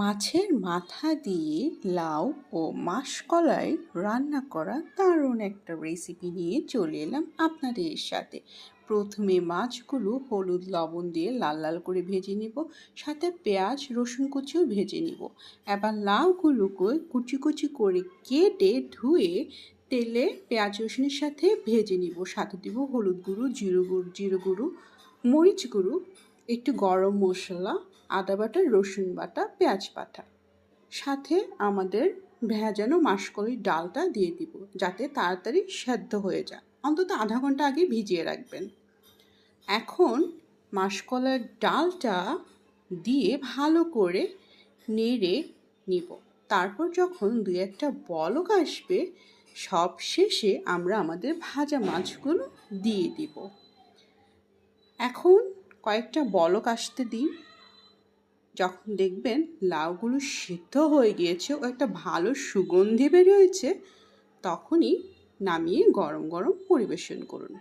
মাছের মাথা দিয়ে লাউ ও মাসকলাই রান্না করা দারুণ একটা রেসিপি নিয়ে চলে এলাম আপনাদের সাথে। প্রথমে মাছগুলো হলুদ লবণ দিয়ে লাল লাল করে ভেজে নিব, সাথে পেঁয়াজ, রসুন কুচিও ভেজে নিব। এবার লাউগুলোকে কুচি কুচি করে কেটে ধুয়ে তেলে পেঁয়াজ, রসুনের সাথে ভেজে নিব। সাথে দিব হলুদ গুঁড়ো, জিরো গুঁড়ো জিরো গুঁড়ো, মরিচ গুঁড়ো একটু গরম মশলা, আদা বাটা, রসুন বাটা, পেঁয়াজ বাটা। সাথে আমাদের ভেজানো মাসকলির ডালটা দিয়ে দিব, যাতে তাড়াতাড়ি সেদ্ধ হয়ে যায়। অন্তত আধা ঘণ্টা আগে ভিজিয়ে রাখবেন। এখন মাসকলার ডালটা দিয়ে ভালো করে নেড়ে নিব। তারপর যখন দু একটা বলক আসবে, সব শেষে আমরা আমাদের ভাজা মাছগুলো দিয়ে দিব। এখন কয়েকটা বলক আসতে দিন। যখন দেখবেন লাউগুলো সিদ্ধ হয়ে গিয়েছে ও একটা ভালো সুগন্ধি বেরিয়েছে, তখনই নামিয়ে গরম গরম পরিবেশন করুন।